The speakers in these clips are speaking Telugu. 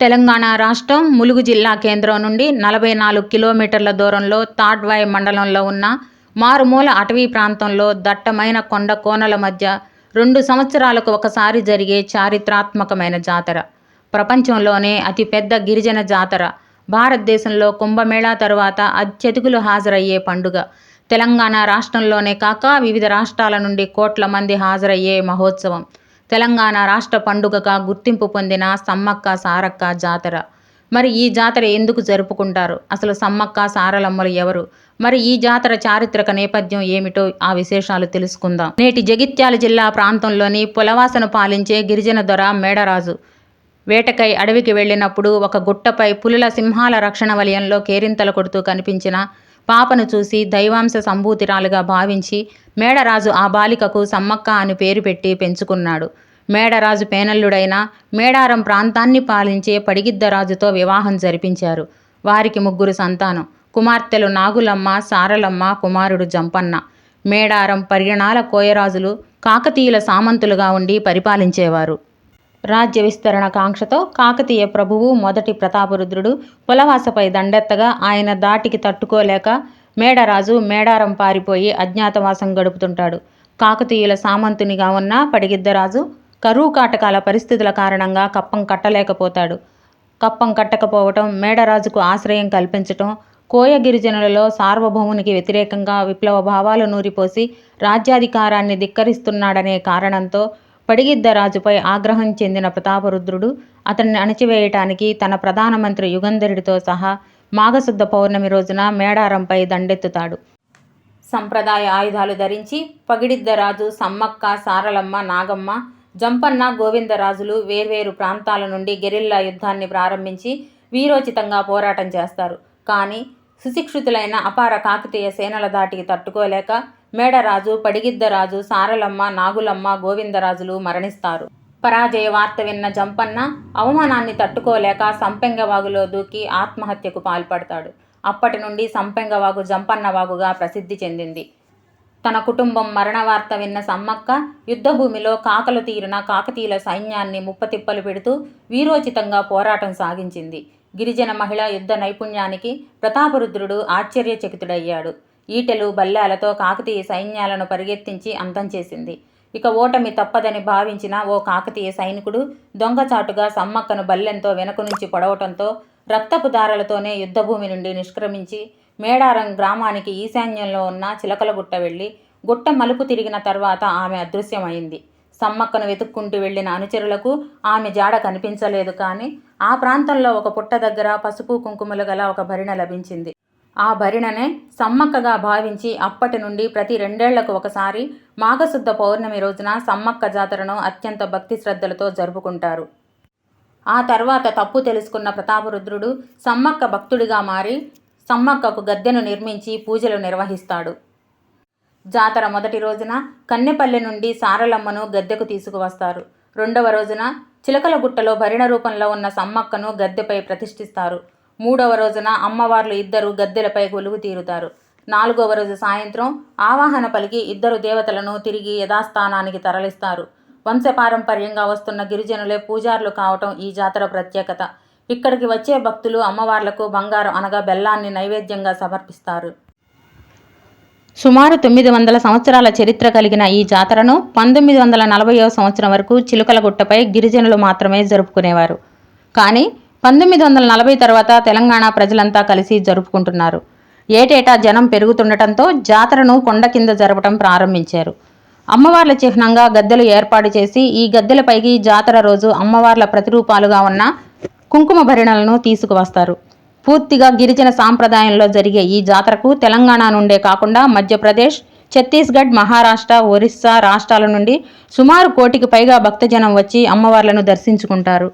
తెలంగాణ రాష్ట్రం ములుగు జిల్లా కేంద్రం నుండి నలభై నాలుగు కిలోమీటర్ల దూరంలో తాడ్వాయి మండలంలో ఉన్న మారుమూల అటవీ ప్రాంతంలో దట్టమైన కొండ కోనల మధ్య రెండు సంవత్సరాలకు ఒకసారి జరిగే చారిత్రాత్మకమైన జాతర. ప్రపంచంలోనే అతిపెద్ద గిరిజన జాతర. భారతదేశంలో కుంభమేళా తరువాత అత్యధికులు హాజరయ్యే పండుగ. తెలంగాణ రాష్ట్రంలోనే కాక వివిధ రాష్ట్రాల నుండి కోట్ల మంది హాజరయ్యే మహోత్సవం. తెలంగాణ రాష్ట్ర పండుగగా గుర్తింపు పొందిన సమ్మక్క సారక్క జాతర. మరి ఈ జాతర ఎందుకు జరుపుకుంటారు? అసలు సమ్మక్క సారలమ్మలు ఎవరు? మరి ఈ జాతర చారిత్రక నేపథ్యం ఏమిటో ఆ విశేషాలు తెలుసుకుందాం. నేటి జగిత్యాల జిల్లా ప్రాంతంలోని పులవాసను పాలించే గిరిజన దొర మేడరాజు. వేటకై అడవికి వెళ్ళినప్పుడు ఒక గుట్టపై పులుల సింహాల రక్షణ వలయంలో కేరింతలు కొడుతూ కనిపించిన పాపను చూసి దైవాంశ సంభూతిరాలుగా భావించి మేడరాజు ఆ బాలికకు సమ్మక్క అని పేరు పెట్టి పెంచుకున్నాడు. మేడరాజు పేనల్లుడైన మేడారం ప్రాంతాన్ని పాలించే పడిగిద్దరాజుతో వివాహం జరిపించారు. వారికి ముగ్గురు సంతానం. కుమార్తెలు నాగులమ్మ సారలమ్మ కుమారుడు జంపన్న. మేడారం పరిగణాల కోయరాజులు కాకతీయుల సామంతులుగా ఉండి పరిపాలించేవారు. రాజ్య విస్తరణ కాంక్షతో కాకతీయ ప్రభువు మొదటి ప్రతాపరుద్రుడు పులవాసపై దండెత్తగా ఆయన దాటికి తట్టుకోలేక మేడరాజు మేడారం పారిపోయి అజ్ఞాతవాసం గడుపుతుంటాడు. కాకతీయుల సామంతునిగా ఉన్న పడిగిద్దరాజు కరువు కాటకాల పరిస్థితుల కారణంగా కప్పం కట్టలేకపోతాడు. కప్పం కట్టకపోవటం మేడరాజుకు ఆశ్రయం కల్పించటం కోయ గిరిజనులలో సార్వభౌమునికి వ్యతిరేకంగా విప్లవ భావాలు నూరిపోసి రాజ్యాధికారాన్ని ధిక్కరిస్తున్నాడనే కారణంతో పడిగిద్దరాజుపై ఆగ్రహం చెందిన ప్రతాపరుద్రుడు అతన్ని అణచివేయటానికి తన ప్రధానమంత్రి యుగంధరుడితో సహా మాఘశుద్ధ పౌర్ణమి రోజున మేడారంపై దండెత్తుతాడు. సంప్రదాయ ఆయుధాలు ధరించి పగిడిద్దరాజు సమ్మక్క సారలమ్మ నాగమ్మ జంపన్న గోవిందరాజులు వేర్వేరు ప్రాంతాల నుండి గెరిల్లా యుద్ధాన్ని ప్రారంభించి వీరోచితంగా పోరాటం చేస్తారు. కానీ సుశిక్షితులైన అపార కాకతీయ సేనల దాటికి తట్టుకోలేక మేడరాజు పడిగిద్దరాజు సారలమ్మ నాగులమ్మ గోవిందరాజులు మరణిస్తారు. పరాజయ వార్త విన్న జంపన్న అవమానాన్ని తట్టుకోలేక సంపెంగవాగులో దూకి ఆత్మహత్యకు పాల్పడతాడు. అప్పటి నుండి సంపెంగవాగు జంపన్నవాగుగా ప్రసిద్ధి చెందింది. తన కుటుంబం మరణ వార్త విన్న సమ్మక్క యుద్ధభూమిలో కాకలు తీరిన కాకతీయుల సైన్యాన్ని ముప్పతిప్పలు పెడుతూ వీరోచితంగా పోరాటం సాగించింది. గిరిజన మహిళ యుద్ధ నైపుణ్యానికి ప్రతాపరుద్రుడు ఆశ్చర్యచకితుడయ్యాడు. ఈటెలు బల్లాలతో కాకతీయ సైన్యాలను పరిగెత్తించి అంతం చేసింది. ఇక ఓటమి తప్పదని భావించిన ఓ కాకతీయ సైనికుడు దొంగచాటుగా సమ్మక్కను బల్లెంతో వెనుక నుంచి పొడవటంతో రక్తపు దారలతోనే యుద్ధభూమి నుండి నిష్క్రమించి మేడారం గ్రామానికి ఈశాన్యంలో ఉన్న చిలకలగుట్ట వెళ్ళి గుట్ట మలుపు తిరిగిన తర్వాత ఆమె అదృశ్యమైంది. సమ్మక్కను వెతుక్కుంటూ వెళ్ళిన అనుచరులకు ఆమె జాడ కనిపించలేదు కానీ ఆ ప్రాంతంలో ఒక పుట్ట దగ్గర పసుపు కుంకుమలు గల ఒక భరిణ లభించింది. ఆ భరిణనే సమ్మక్కగా భావించి అప్పటి నుండి ప్రతి రెండేళ్ళకు ఒకసారి మాఘశుద్ధ పౌర్ణమి రోజున సమ్మక్క జాతరను అత్యంత భక్తి శ్రద్ధలతో జరుపుకుంటారు. ఆ తర్వాత తప్పు తెలుసుకున్న ప్రతాపరుద్రుడు సమ్మక్క భక్తుడిగా మారి సమ్మక్కకు గద్దెను నిర్మించి పూజలు నిర్వహిస్తాడు. జాతర మొదటి రోజున కన్నెపల్లె నుండి సారలమ్మను గద్దెకు తీసుకువస్తారు. రెండవ రోజున చిలకలగుట్టలో భరిణ రూపంలో ఉన్న సమ్మక్కను గద్దెపై ప్రతిష్ఠిస్తారు. మూడవ రోజున అమ్మవార్లు ఇద్దరు గద్దెలపై కొలువు తీరుతారు. నాలుగవ రోజు సాయంత్రం ఆవాహన పలికి ఇద్దరు దేవతలను తిరిగి యథాస్థానానికి తరలిస్తారు. వంశపారంపర్యంగా వస్తున్న గిరిజనులే పూజారులు కావటం ఈ జాతర ప్రత్యేకత. ఇక్కడికి వచ్చే భక్తులు అమ్మవార్లకు బంగారం అనగా బెల్లాన్ని నైవేద్యంగా సమర్పిస్తారు. సుమారు తొమ్మిది వందల సంవత్సరాల చరిత్ర కలిగిన ఈ జాతరను పంతొమ్మిది వందల నలభైవ సంవత్సరం వరకు చిలుకలగుట్టపై గిరిజనులు మాత్రమే జరుపుకునేవారు. కానీ పంతొమ్మిది వందల నలభై తర్వాత తెలంగాణ ప్రజలంతా కలిసి జరుపుకుంటున్నారు. ఏటేటా జనం పెరుగుతుండటంతో జాతరను కొండ కింద జరపడం ప్రారంభించారు. అమ్మవార్ల చిహ్నంగా గద్దెలు ఏర్పాటు చేసి ఈ గద్దెలపైకి జాతర రోజు అమ్మవార్ల ప్రతిరూపాలుగా ఉన్న కుంకుమ భరిణలను తీసుకువస్తారు. పూర్తిగా గిరిజన సాంప్రదాయంలో జరిగే ఈ జాతరకు తెలంగాణ నుండే కాకుండా మధ్యప్రదేశ్ ఛత్తీస్గఢ్ మహారాష్ట్ర ఒరిస్సా రాష్ట్రాల నుండి సుమారు కోటికి పైగా భక్తజనం వచ్చి అమ్మవార్లను దర్శించుకుంటారు.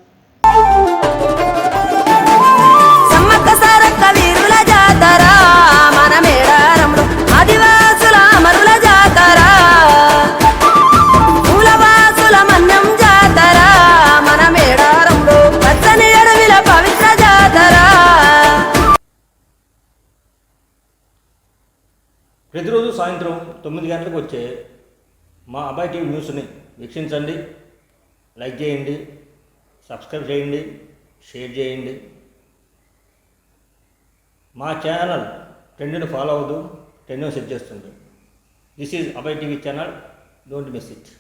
ప్రతిరోజు సాయంత్రం తొమ్మిది గంటలకు వచ్చే మా అబ్బాయి టీవీ న్యూస్ని వీక్షించండి లైక్ చేయండి సబ్స్క్రైబ్ చేయండి షేర్ చేయండి. మా ఛానల్ ట్రెండ్ని ఫాలో అవ్వదు ట్రెండ్ని సెట్ చేస్తుంది. This is Abbayi TV channel don't miss it.